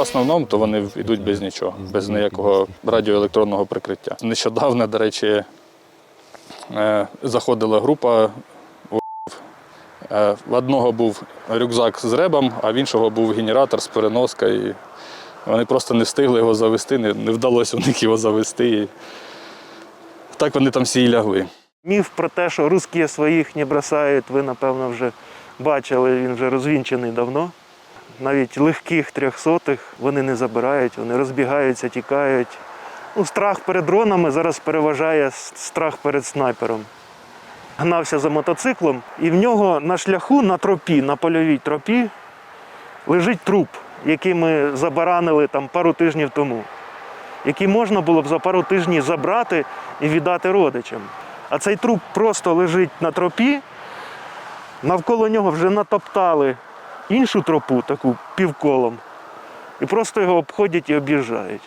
в основному то вони йдуть без нічого, без ніякого радіоелектронного прикриття. Нещодавно, до речі, е, заходила група. Е, В одного був рюкзак з ребом, а в іншого був генератор з переноскою. І вони просто не встигли його завести, не, не вдалося у них його завести. І так вони там всі і лягли. Міф про те, що русські своїх не бросають, ви, напевно, вже бачили, він вже розвінчений давно. Навіть легких трьохсотих вони не забирають, вони розбігаються, тікають. Ну, страх перед дронами зараз переважає страх перед снайпером. Гнався за мотоциклом, і в нього на шляху, на тропі, на польовій тропі, лежить труп, який ми забаранили там пару тижнів тому, який можна було б за пару тижнів забрати і віддати родичам. А цей труп просто лежить на тропі, навколо нього вже натоптали іншу тропу, таку півколом, і просто його обходять і об'їжджають.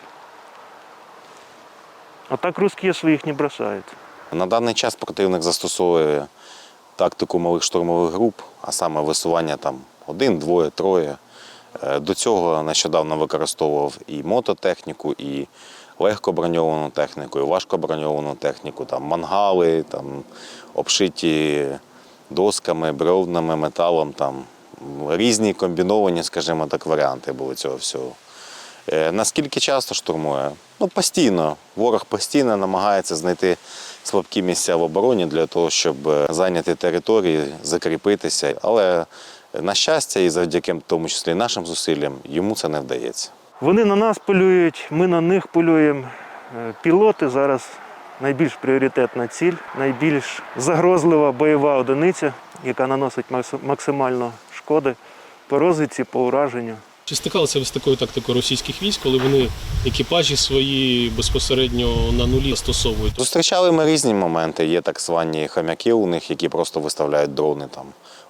А так русські своїх не бросають. На даний час противник застосовує тактику малих штурмових груп, а саме висування там один, двоє, троє. Е, До цього нещодавно використовував і мототехніку, і легкоброньовану техніку, і важкоброньовану техніку, там мангали, там обшиті досками, бревнами, металом, там різні комбіновані, скажімо так, варіанти були цього всього. Е, Наскільки часто штурмує? Ну, постійно. Ворог постійно намагається знайти слабкі місця в обороні для того, щоб е, зайняти території, закріпитися. Але, е, на щастя, і завдяки в тому числі нашим зусиллям, йому це не вдається. Вони на нас полюють, ми на них полюємо. Пілоти зараз найбільш пріоритетна ціль, найбільш загрозлива бойова одиниця, яка наносить максимально шкоди по розвідці, по ураженню. Чи стикалися ви з такою тактикою російських військ, коли вони екіпажі свої безпосередньо на нулі застосовують? Зустрічали ми різні моменти. Є так звані хам'яки у них, які просто виставляють дрони там.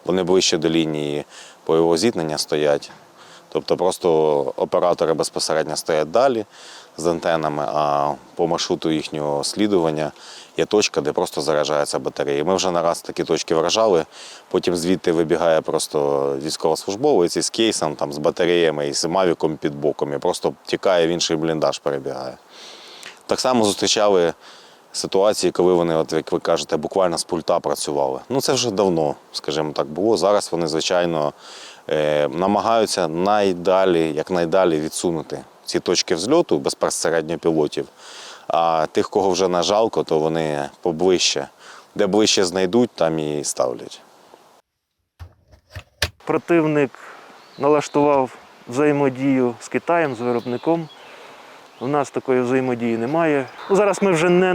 Вони ближче до лінії бойового зіткнення стоять. Тобто просто оператори безпосередньо стоять далі з антенами, а по маршруту їхнього слідування є точка, де просто заряджаються батареї. Ми вже не раз такі точки вражали. Потім звідти вибігає просто військовослужбовець із кейсом, там, з батареями і з мавіком під боком і просто тікає в інший бліндаж, перебігає. Так само зустрічали ситуації, коли вони, от як ви кажете, буквально з пульта працювали. Ну це вже давно, скажімо так, було. Зараз вони, звичайно, е, намагаються найдалі, якнайдалі відсунути ці точки взльоту безпосередньо пілотів. А тих, кого вже на жалко, то вони поближче. Де ближче знайдуть, там і ставлять. Противник налаштував взаємодію з Китаєм, з виробником. У нас такої взаємодії немає. Ну, Зараз ми вже не,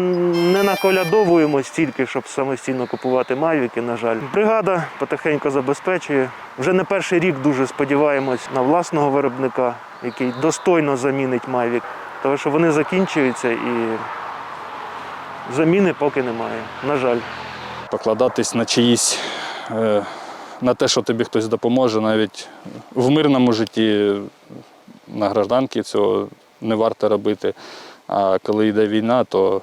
не наколядовуємо стільки, щоб самостійно купувати мавіки, на жаль. Бригада потихеньку забезпечує. Вже не перший рік дуже сподіваємось на власного виробника, який достойно замінить мавік. Тому що вони закінчуються і заміни поки немає. На жаль. покладатись на чиїсь, е, на те, що тобі хтось допоможе, навіть в мирному житті на гражданки цього не варто робити. А коли йде війна, то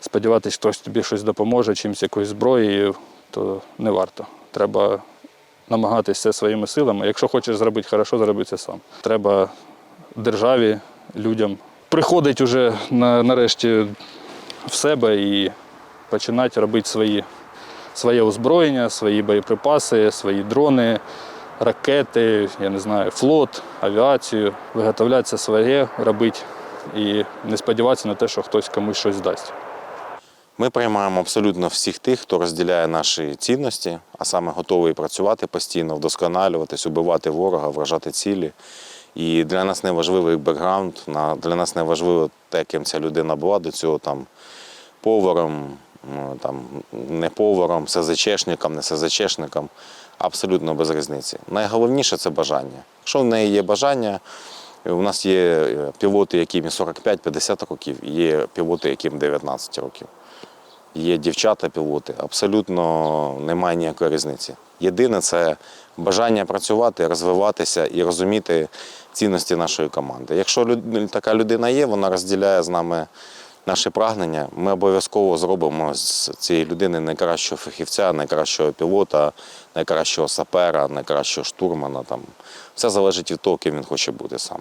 сподіватися, хтось тобі щось допоможе, чимось якоюсь зброєю, то не варто. Треба намагатися своїми силами. Якщо хочеш зробити хорошо, зроби це сам. Треба державі, людям приходить уже на, нарешті в себе і починати робити свої своє озброєння, свої боєприпаси, свої дрони, ракети, я не знаю, флот, авіацію, виготовляти своє, робити і не сподіватися на те, що хтось комусь щось дасть. Ми приймаємо абсолютно всіх тих, хто розділяє наші цінності, а саме готовий працювати постійно, вдосконалюватись, убивати ворога, вражати цілі. І для нас не важливий бекграунд, для нас не важливо те, ким ця людина була до цього там поваром, там, не поваром, СЗЧшником, не СЗЧшником. Абсолютно без різниці. Найголовніше це бажання. Якщо в неї є бажання, у нас є е, пілоти, яким 45-50 років, є пілоти, яким 19 років. Є дівчата-пілоти, абсолютно немає ніякої різниці. Єдине це бажання працювати, розвиватися і розуміти цінності нашої команди. Якщо така людина є, вона розділяє з нами наші прагнення, ми обов'язково зробимо з цієї людини найкращого фахівця, найкращого пілота, найкращого сапера, найкращого штурмана. Там. Все залежить від того, ким він хоче бути сам.